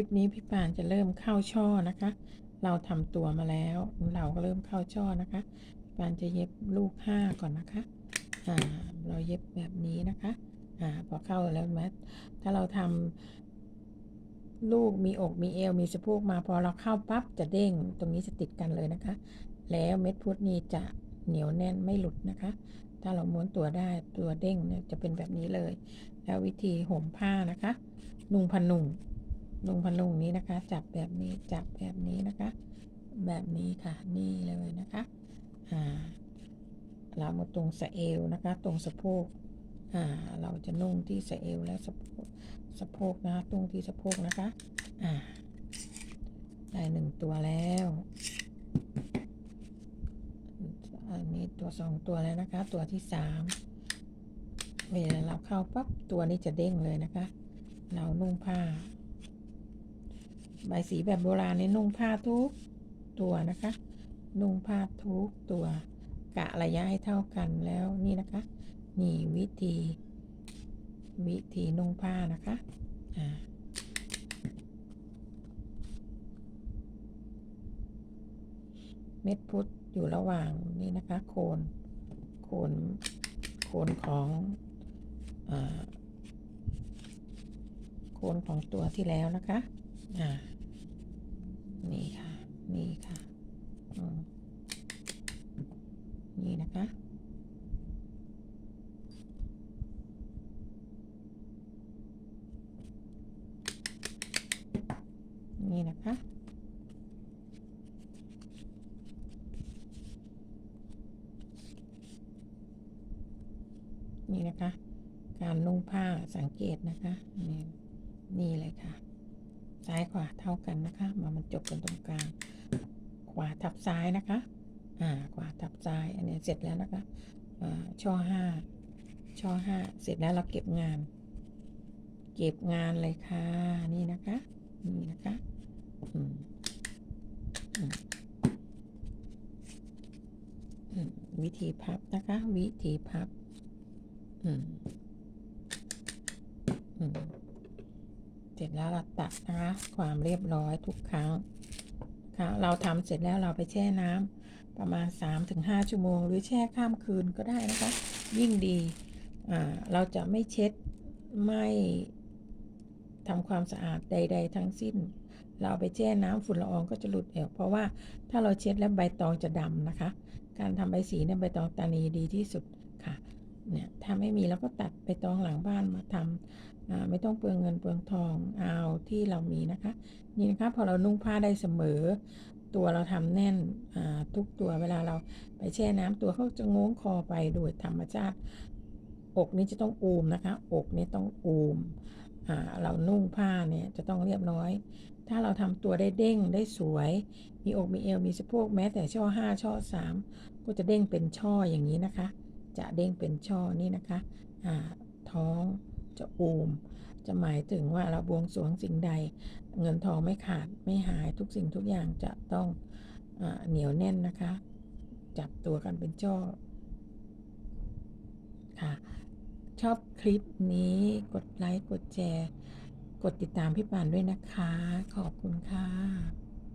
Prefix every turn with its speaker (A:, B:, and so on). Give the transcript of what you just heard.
A: ลิปนี้พี่ปานจะเริ่มเข้าช่อนะคะ เราทำตัวมาแล้วเราก็เริ่มเข้าช่อนะคะพี่ปานจะเย็บลูกห้าก่อนนะคะอ่าเราเย็บแบบนี้นะคะอ่าพอเข้าแล้วมถ้าเราทำลูกมีอกมีเอวมีสะโพกมาพอเราเข้าปั๊บจะเด้งตรงนี้จะติดกันเลยนะคะ แล้วเม็ดพุทนี้จะเหนียวแน่นไม่หลุดนะคะ ถ้าเราม้วนตัวได้ตัวเด้งเนี่ยจะเป็นแบบนี้เลย แล้ววิธีห่มผ้านะคะ นุ่งผานุ่ง นุ่งผ้านุ่งนี้นะคะ จับแบบนี้จับแบบนี้นะคะ แบบนี้ค่ะ นี่เลยนะคะอ่าเรามาตรงสะเอวนะคะ ตรงสะโพกอ่าเราจะนุ่งที่สะเอวและสะโพกสะโพกนะคะตรงที่สะโพกนะคะอ่าได้หนึ่งตัวแล้วอันนี้ตัวสองตัวแล้วนะคะ ตัวที่สามเวลาเราเข้าปั๊บตัวนี้จะเด้งเลยนะคะ เรานุ่งผ้า ใบสีแบบโบราณนี่นุ่งผ้าทุกตัวนะคะ นุ่งผ้าทุกตัวกะระยะให้เท่ากันแล้วนี่นะคะ นี่วิธี วิธีนุ่งผ้านะคะอ่าเม็ดพุทธอยู่ระหว่างนี่นะคะ โคนโคนโคนของอโคนของตัวที่แล้วนะคะอ่า นี่ค่ะ นี่ค่ะอืมนี่นะคะ นี่นะคะนี่นะคะ การนุ่งผ้าสังเกตนะคะ นี่นี่เลยค่ะ ซ้ายขวาเท่ากันนะคะ มามันจบกันตรงกลาง ขวาทับซ้ายนะคะ อ่า ขวาทับซ้าย อันนี้เสร็จแล้วนะคะ อ่า ช่อห้า ช่อห้า เสร็จแล้วเราเก็บงาน เก็บงานเลยค่ะ นี่นะคะอืมอืมอืม วิธีพับนะคะ วิธีพับ อืม อืม เสร็จแล้วเราตัดนะคะ ความเรียบร้อยทุกครั้งค่ะเราทำเสร็จแล้วเราไปแช่น้ำประมาณ 3-5 ชั่วโมง หรือแช่ข้ามคืนก็ได้นะคะ ยิ่งดี อ่า เราจะไม่เช็ดไม่ ทำความสะอาดใด ๆ ทั้งสิ้น เราไปแช่น้ำฝุ่นละอองก็จะหลุดออกเพราะว่าถ้าเราเช็ดแล้วใบตองจะดำนะคะ การทำใบสีเนี่ยใบตองตานีดีที่สุดค่ะเนี่ยถ้าไม่มีเราก็ตัดใบตองหลังบ้านมาทำอ่าไม่ต้องเปลืองเงินเปลืองทองเอาที่เรามีนะคะ นี่นะคะพอเรานุ่งผ้าได้เสมอ ตัวเราทำแน่นทุกตัวเวลาเราไปแช่น้ำตัวเขาจะง้งคอไปโดยธรรมชาติอกนี้จะต้องอูมนะคะ อกนี้ต้องอูม เรานุ่งผ้าเนี่ยจะต้องเรียบร้อย ถ้าเราทำตัวได้เด้งได้สวย มีอกมีเอวมีสะโพกแม้แต่ช่อห้าช่อสามก็จะเด้งเป็นช่ออย่างนี้นะคะ จะเด้งเป็นช่อนี่นะคะอ่าท้องจะอูม จะหมายถึงว่าเราบวงสรวงสิ่งใด เงินทองไม่ขาดไม่หายทุกสิ่งทุกอย่างจะต้องอเหนียวแน่นนะคะ จับตัวกันเป็นช่อค่ะ ชอบคลิปนี้กดไลค์ กดแชร์ กดติดตามพี่ปานด้วยนะคะ ขอบคุณค่ะ